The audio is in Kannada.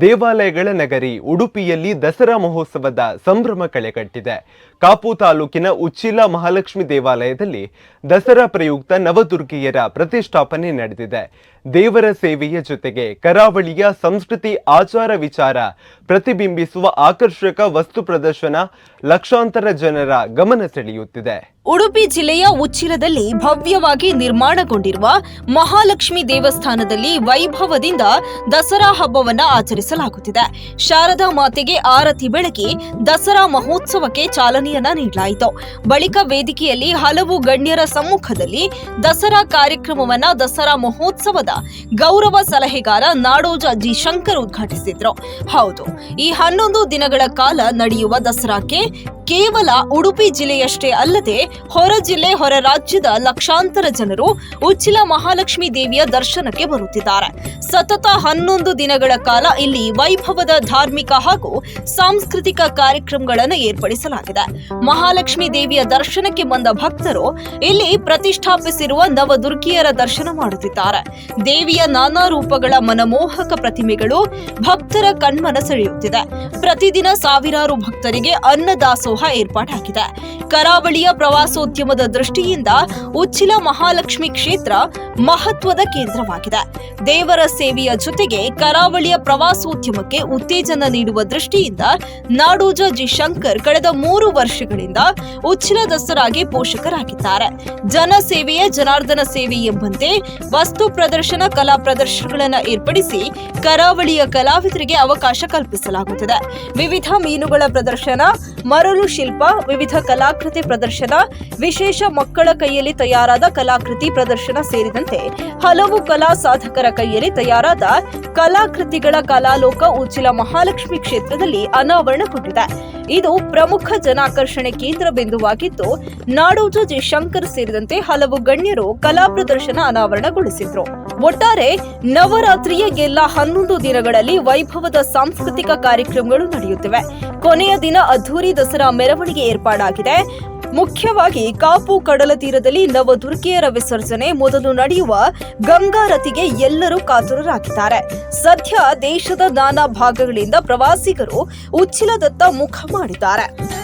ದೇವಾಲಯಗಳ ನಗರಿ ಉಡುಪಿಯಲ್ಲಿ ದಸರಾ ಮಹೋತ್ಸವದ ಸಂಭ್ರಮ ಕಳೆಗಟ್ಟಿದೆ. ಕಾಪು ತಾಲೂಕಿನ ಉಚ್ಚಿಲ ಮಹಾಲಕ್ಷ್ಮಿ ದೇವಾಲಯದಲ್ಲಿ ದಸರಾ ಪ್ರಯುಕ್ತ ನವದುರ್ಗಿಯರ ಪ್ರತಿಷ್ಠಾಪನೆ ನಡೆದಿದೆ. ದೇವರ ಸೇವೆಯ ಜೊತೆಗೆ ಕರಾವಳಿಯ ಸಂಸ್ಕೃತಿ ಆಚಾರ ವಿಚಾರ ಪ್ರತಿಬಿಂಬಿಸುವ ಆಕರ್ಷಕ ವಸ್ತು ಪ್ರದರ್ಶನ ಲಕ್ಷಾಂತರ ಜನರ ಗಮನ ಸೆಳೆಯುತ್ತಿದೆ. ಉಡುಪಿ ಜಿಲ್ಲೆಯ ಉಚ್ಚಿಲದಲ್ಲಿ ಭವ್ಯವಾಗಿ ನಿರ್ಮಾಣಗೊಂಡಿರುವ ಮಹಾಲಕ್ಷ್ಮಿ ದೇವಸ್ಥಾನದಲ್ಲಿ ವೈಭವದಿಂದ ದಸರಾ ಹಬ್ಬವನ್ನ ಆಚರಿಸಲಾಗುತ್ತಿದೆ. ಶಾರದಾ ಮಾತೆಗೆ ಆರತಿ ಬೆಳಗಿ ದಸರಾ ಮಹೋತ್ಸವಕ್ಕೆ ಚಾಲನೆಯನ್ನ ನೀಡಲಾಯಿತು. ಬಳಿಕ ವೇದಿಕೆಯಲ್ಲಿ ಹಲವು ಗಣ್ಯರ ಸಮ್ಮುಖದಲ್ಲಿ ದಸರಾ ಕಾರ್ಯಕ್ರಮವನ್ನ ದಸರಾ ಮಹೋತ್ಸವದ ಗೌರವ ಸಲಹೆಗಾರ ನಾಡೋಜ ಜಿ ಶಂಕರ್ ಉದ್ಘಾಟಿಸಿದ್ರು. ಹೌದು, ಈ ಹನ್ನೊಂದು ದಿನಗಳ ಕಾಲ ನಡೆಯುವ ದಸರಾಕ್ಕೆ ಕೇವಲ ಉಡುಪಿ ಜಿಲ್ಲೆಯಷ್ಟೇ ಅಲ್ಲದೆ ಹೊರ ಜಿಲ್ಲೆ, ಹೊರ ರಾಜ್ಯದ ಲಕ್ಷಾಂತರ ಜನರು ಉಚ್ಚಿಲ ಮಹಾಲಕ್ಷ್ಮಿ ದೇವಿಯ ದರ್ಶನಕ್ಕೆ ಬರುತ್ತಿದ್ದಾರೆ. ಸತತ ಹನ್ನೊಂದು ದಿನಗಳ ಕಾಲ ಇಲ್ಲಿ ವೈಭವದ ಧಾರ್ಮಿಕ ಹಾಗೂ ಸಾಂಸ್ಕೃತಿಕ ಕಾರ್ಯಕ್ರಮಗಳನ್ನು ಏರ್ಪಡಿಸಲಾಗಿದೆ. ಮಹಾಲಕ್ಷ್ಮಿ ದೇವಿಯ ದರ್ಶನಕ್ಕೆ ಬಂದ ಭಕ್ತರು ಇಲ್ಲಿ ಪ್ರತಿಷ್ಠಾಪಿಸಿರುವ ನವದುರ್ಗಿಯರ ದರ್ಶನ ಮಾಡುತ್ತಿದ್ದಾರೆ. ದೇವಿಯ ನಾನಾ ರೂಪಗಳ ಮನಮೋಹಕ ಪ್ರತಿಮೆಗಳು ಭಕ್ತರ ಕಣ್ಮನ ಸೆಳೆಯುತ್ತಿದೆ ಪ್ರತಿದಿನ ಸಾವಿರಾರು ಭಕ್ತರಿಗೆ ಅನ್ನದಾಸೋಹ ಏರ್ಪಾಟಾಗಿದೆ ಕರಾವಳಿಯ ಪ್ರವಾಸೋದ್ಯಮದ ದೃಷ್ಟಿಯಿಂದ ಉಚ್ಚಿಲ ಮಹಾಲಕ್ಷ್ಮಿ ಕ್ಷೇತ್ರ ಮಹತ್ವದ ಕೇಂದ್ರವಾಗಿದೆ. ದೇವರ ಸೇವೆಯ ಜೊತೆಗೆ ಕರಾವಳಿಯ ಪ್ರವಾಸೋದ್ಯಮಕ್ಕೆ ಉತ್ತೇಜನ ನೀಡುವ ದೃಷ್ಟಿಯಿಂದ ನಾಡೋಜ ಜಿ ಶಂಕರ್ ಕಳೆದ ಮೂರು ವರ್ಷಗಳಿಂದ ಉಚ್ಚಿಲ ದಸರಾಗೆ ಪೋಷಕರಾಗಿದ್ದಾರೆ. ಜನ ಸೇವೆಯ ಜನಾರ್ದನ ಸೇವೆ ಎಂಬಂತೆ ವಸ್ತು ಪ್ರದರ್ಶನ, ಕಲಾ ಪ್ರದರ್ಶನಗಳನ್ನು ಏರ್ಪಡಿಸಿ ಕರಾವಳಿಯ ಕಲಾವಿದರಿಗೆ ಅವಕಾಶ ಕಲ್ಪಿಸಲಾಗುತ್ತದೆ. ವಿವಿಧ ಮೀನುಗಳ ಪ್ರದರ್ಶನ, ಮರಳು ಶಿಲ್ಪ, ವಿವಿಧ ಕಲಾಕೃತಿ ಪ್ರದರ್ಶನ, ವಿಶೇಷ ಮಕ್ಕಳ ಕೈಯಲ್ಲಿ ತಯಾರಾದ ಕಲಾಕೃತಿ ಪ್ರದರ್ಶನ ಸೇರಿದಂತೆ ಹಲವು ಕಲಾ ಸಾಧಕರ ಕೈಯಲ್ಲಿ ತಯಾರಾದ ಕಲಾಕೃತಿಗಳ ಕಲಾಲೋಕ ಉಚ್ಚಿಲ ಮಹಾಲಕ್ಷ್ಮಿ ಕ್ಷೇತ್ರದಲ್ಲಿ ಅನಾವರಣಗೊಂಡಿದೆ. ಇದು ಪ್ರಮುಖ ಜನಾಕರ್ಷಣೆ ಕೇಂದ್ರ ಬಿಂದುವಾಗಿದ್ದು, ನಾಡೋಜ ಜಿ ಶಂಕರ್ ಸೇರಿದಂತೆ ಹಲವು ಗಣ್ಯರು ಕಲಾ ಪ್ರದರ್ಶನ ಅನಾವರಣಗೊಳಿಸಿದ್ರು. ಒಟ್ಟಾರೆ ನವರಾತ್ರಿಯ ಎಲ್ಲ ಹನ್ನೊಂದು ದಿನಗಳಲ್ಲಿ ವೈಭವದ ಸಾಂಸ್ಕೃತಿಕ ಕಾರ್ಯಕ್ರಮಗಳು ನಡೆಯುತ್ತಿವೆ. ಕೊನೆಯ ದಿನ ಅದ್ಧೂರಿ ದಸರಾ ಮೆರವಣಿಗೆ ಏರ್ಪಾಡಾಗಿದೆ. ಮುಖ್ಯವಾಗಿ ಕಾಪು ಕಡಲ ತೀರದಲ್ಲಿ ನವದುರ್ಗಿಯರ ವಿಸರ್ಜನೆ ಮೊದಲು ನಡೆಯುವ ಗಂಗಾರತಿಗೆ ಎಲ್ಲರೂ ಕಾತುರರಾಗಿದ್ದಾರೆ. ಸದ್ಯ ದೇಶದ ನಾನಾ ಭಾಗಗಳಿಂದ ಪ್ರವಾಸಿಗರು ಉಚ್ಚಿಲದತ್ತ ಮುಖ ಮಾಡಿದ್ದಾರೆ.